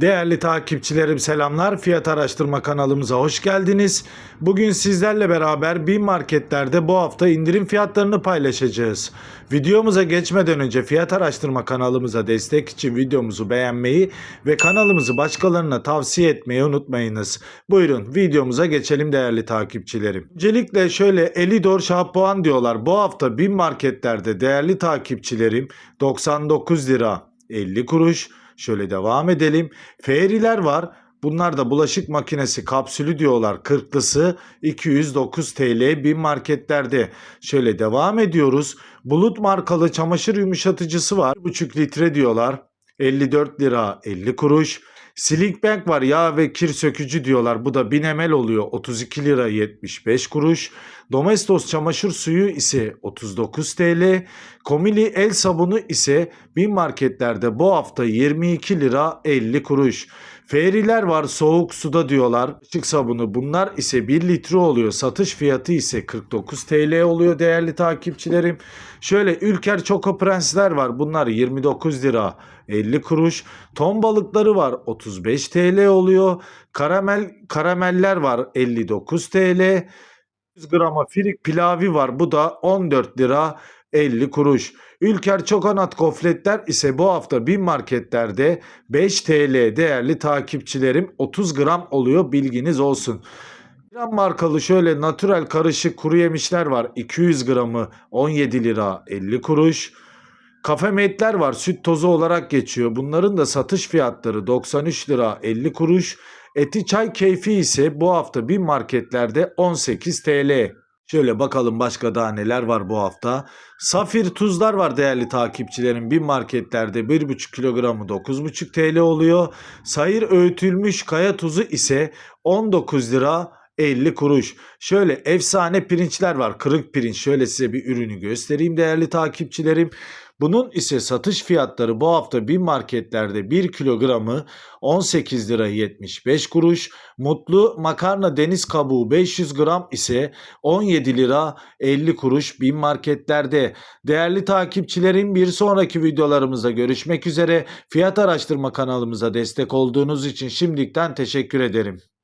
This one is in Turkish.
Değerli takipçilerim selamlar. Fiyat araştırma kanalımıza hoş geldiniz. Bugün sizlerle beraber bin marketlerde bu hafta indirim fiyatlarını paylaşacağız. Videomuza geçmeden önce fiyat araştırma kanalımıza destek için videomuzu beğenmeyi ve kanalımızı başkalarına tavsiye etmeyi unutmayınız. Buyurun videomuza geçelim değerli takipçilerim. Öncelikle şöyle Elidor şampuan diyorlar. Bu hafta bin marketlerde değerli takipçilerim 99 lira 50 kuruş. Şöyle devam edelim. Fairy'ler var. Bunlar da bulaşık makinesi kapsülü diyorlar. Kırklısı 209 TL bin marketlerde. Şöyle devam ediyoruz. Bulut markalı çamaşır yumuşatıcısı var. 1,5 litre diyorlar. 54 lira 50 kuruş. Slick Bank var yağ ve kir sökücü diyorlar. Bu da 1000 ml oluyor. 32 lira 75 kuruş. Domestos çamaşır suyu ise 39 TL. Komili el sabunu ise bin marketlerde bu hafta 22 lira 50 kuruş. Fairy'ler var soğuk suda diyorlar. Işık sabunu bunlar ise 1 litre oluyor. Satış fiyatı ise 49 TL oluyor değerli takipçilerim. Şöyle Ülker Choco Prensler var. Bunlar 29 lira 50 kuruş. Ton balıkları var 35 TL oluyor. Karamel karameller var 59 TL. 100 grama firik pilavi var. Bu da 14 lira 50 kuruş. Ülker Çokonat gofletler ise bu hafta bin marketlerde 5 TL değerli takipçilerim 30 gram oluyor bilginiz olsun. İran markalı şöyle natürel karışık kuru yemişler var. 200 gramı 17 lira 50 kuruş. Kafe metler var süt tozu olarak geçiyor. Bunların da satış fiyatları 93 lira 50 kuruş. Eti çay keyfi ise bu hafta bin marketlerde 18 TL. Şöyle bakalım başka daha neler var bu hafta. Safir tuzlar var değerli takipçilerim. Bin marketlerde 1,5 kilogramı 9,5 TL oluyor. Sayır öğütülmüş kaya tuzu ise 19 lira 50 kuruş. Şöyle efsane pirinçler var. Kırık pirinç. Şöyle size bir ürünü göstereyim değerli takipçilerim. Bunun ise satış fiyatları bu hafta bin marketlerde 1 kilogramı 18 lira 75 kuruş. Mutlu makarna deniz kabuğu 500 gram ise 17 lira 50 kuruş bin marketlerde. Değerli takipçilerim bir sonraki videolarımızda görüşmek üzere. Fiyat araştırma kanalımıza destek olduğunuz için şimdiden teşekkür ederim.